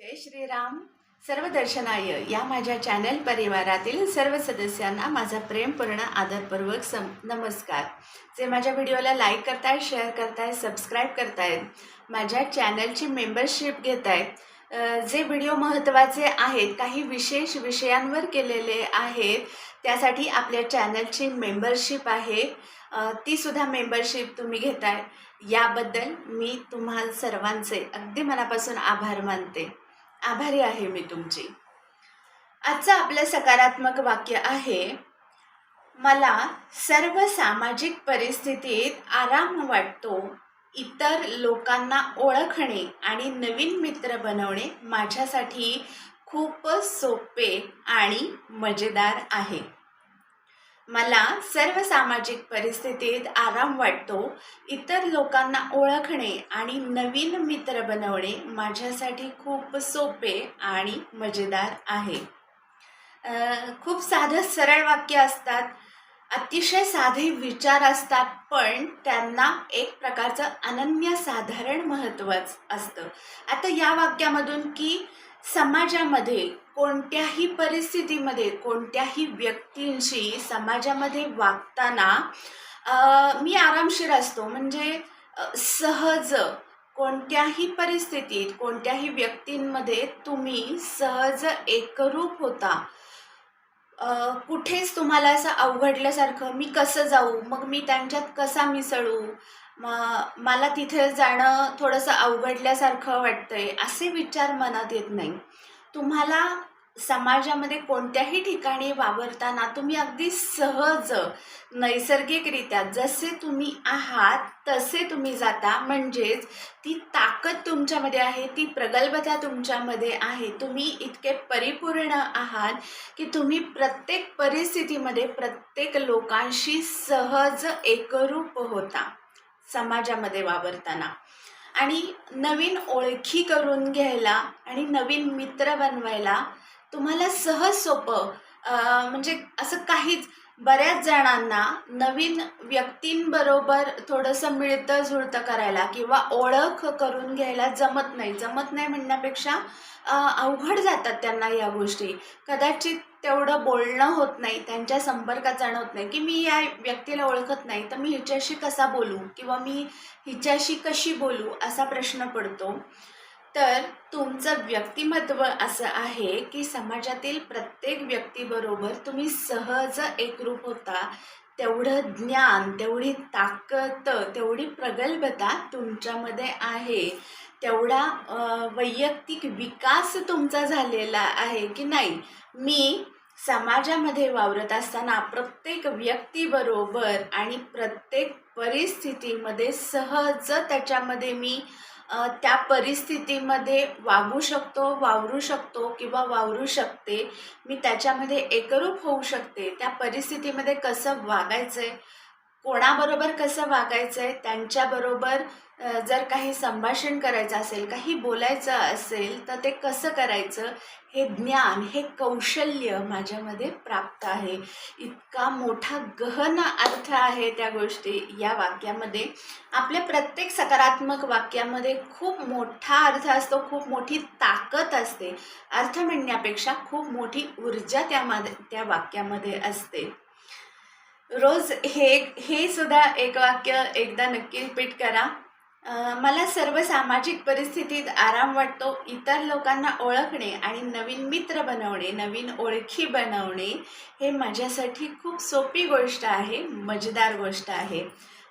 जय श्रीराम. सर्व दर्शनाय. या माझ्या चॅनल परिवारातील सर्व सदस्यांना माझा प्रेमपूर्ण आदरपूर्वक सम नमस्कार. जे माझ्या व्हिडिओला लाईक करतायत शेअर करतायत सबस्क्राईब करतायत माझ्या चॅनलची मेंबरशिप घेत आहेत जे व्हिडिओ महत्त्वाचे आहेत काही विशेष विषयांवर केलेले आहेत त्यासाठी आपल्या चॅनलची मेंबरशिप आहे. तीसुद्धा मेंबरशिप तुम्ही घेताय. याबद्दल मी तुम्हा सर्वांचे अगदी मनापासून आभार मानते. आभारी आहे मी तुमची. आजचं आपलं सकारात्मक वाक्य आहे मला सर्व सामाजिक परिस्थितीत आराम वाटतो इतर लोकांना ओळखणे आणि नवीन मित्र बनवणे माझ्यासाठी खूपच सोपे आणि मजेदार आहे. मला सर्व सामाजिक परिस्थितीत आराम वाटतो. इतर लोकांना ओळखणे आणि नवीन मित्र बनवणे माझ्यासाठी खूप सोपे आणि मजेदार आहे. खूप साधं सरळ वाक्य असतात. अतिशय साधे विचार असतात पण त्यांना एक प्रकारचं अनन्यसाधारण महत्त्वच असतं. आता या वाक्यामधून की समाजामध्ये कोणत्याही परिस्थितीमध्ये कोणत्याही व्यक्तींशी समाजामध्ये वागताना मी आरामशीर असतो. म्हणजे सहज कोणत्याही परिस्थितीत कोणत्याही व्यक्तींमध्ये तुम्ही सहज एकरूप होता. कुठेच तुम्हाला असं अवघडल्यासारखं मी कसं जाऊ? मग मी त्यांच्यात कसा मिसळू? म मला तिथे जाणं थोडंसं अवघडल्यासारखं वाटतंय असे विचार मनात येत नाही. तुम्हाला समाजामध्ये कोणत्याही ठिकाणी वावरताना तुम्ही अगदी सहज नैसर्गिकरित्या जसे तुम्ही आहात तसे तुम्ही जाता. म्हणजेच ती ताकद तुमच्यामध्ये आहे ती प्रगल्भता तुमच्यामध्ये आहे. तुम्ही इतके परिपूर्ण आहात की तुम्ही प्रत्येक परिस्थितीमध्ये प्रत्येक लोकांशी सहज एकरूप होता समाजामध्ये वावरताना. आणि नवीन ओळखी करून घ्यायला आणि नवीन मित्र बनवायला तुम्हाला सहज सोपं म्हणजे असं काहीच बऱ्याच जणांना नवीन व्यक्तींबरोबर थोडंसं मिळतं जुळतं करायला किंवा ओळख करून घ्यायला जमत नाही. जमत नाही म्हणण्यापेक्षा अवघड जातात त्यांना या गोष्टी. कदाचित तेवढं बोलणं होत नाही त्यांच्या संपर्कात जाणं होत नाही की मी या व्यक्तीला ओळखत नाही तर मी हिच्याशी कसा बोलू? किंवा मी हिच्याशी कशी बोलू? असा प्रश्न पडतो. तर तुमचं व्यक्तिमत्व असं आहे की समाजातील प्रत्येक व्यक्तीबरोबर तुम्ही सहज एकरूप होता. तेवढं ज्ञान तेवढी ताकद तेवढी प्रगल्भता तुमच्यामध्ये आहे. तेवढा वैयक्तिक विकास तुमचा झालेला आहे की नाही? मी समाजामध्ये वावरत असताना प्रत्येक व्यक्तीबरोबर आणि प्रत्येक परिस्थितीमध्ये सहज त्याच्यामध्ये मी त्या परिस्थितीमध्ये वागू शकतो वावरू शकतो किंवा वावरू शकते. मी त्याच्यामध्ये एकरूप होऊ शकते. त्या परिस्थितीमध्ये कसं वागायचं आहे कोणाबरोबर कसं वागायचं आहे त्यांच्याबरोबर जर काही संभाषण करायचं असेल काही बोलायचं असेल तर ते कसं करायचं हे ज्ञान हे कौशल्य माझ्यामध्ये प्राप्त आहे. इतका मोठा गहन अर्थ आहे त्या गोष्टी. या वाक्यामध्ये आपल्या प्रत्येक सकारात्मक वाक्यामध्ये खूप मोठा अर्थ असतो खूप मोठी ताकद असते. अर्थ म्हणण्यापेक्षा खूप मोठी ऊर्जा त्यामध्ये त्या वाक्यामध्ये असते. रोज हे हे सुद्धा एक वाक्य एकदा नक्की रिपीट करा. मला सर्व सामाजिक परिस्थितीत आराम वाटतो इतर लोकांना ओळखणे आणि नवीन मित्र बनवणे नवीन ओळखी बनवणे हे माझ्यासाठी खूप सोपी गोष्ट आहे मजेदार गोष्ट आहे.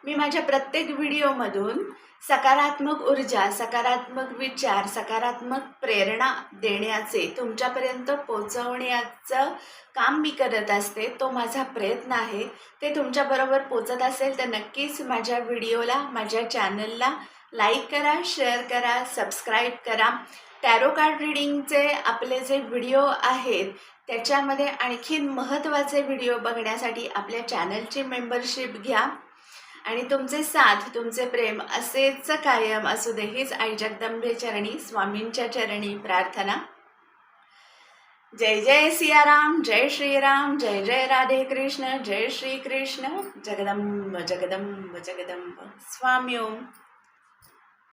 मी माझ्या प्रत्येक व्हिडिओमधून सकारात्मक ऊर्जा सकारात्मक विचार सकारात्मक प्रेरणा देण्याचे तुमच्यापर्यंत पोचवण्याचं काम मी करत असते तो माझा प्रयत्न आहे. ते तुमच्याबरोबर पोचत असेल तर नक्कीच माझ्या व्हिडिओला माझ्या चॅनलला लाईक करा शेअर करा सबस्क्राईब करा. टॅरो कार्ड रिडिंगचे आपले जे व्हिडिओ आहेत त्याच्यामध्ये आणखीन महत्त्वाचे व्हिडिओ बघण्यासाठी आपल्या चॅनलची मेंबरशिप घ्या. आणि तुमचे साथ तुमचे प्रेम असेच कायम असू दे हीच आई जगदंबे चरणी स्वामींच्या चरणी प्रार्थना. जय जय सियाराम जय श्रीराम जय जय राधे कृष्ण जय श्री कृष्ण जगदंब जगदंब जगदंब. स्वामी ओम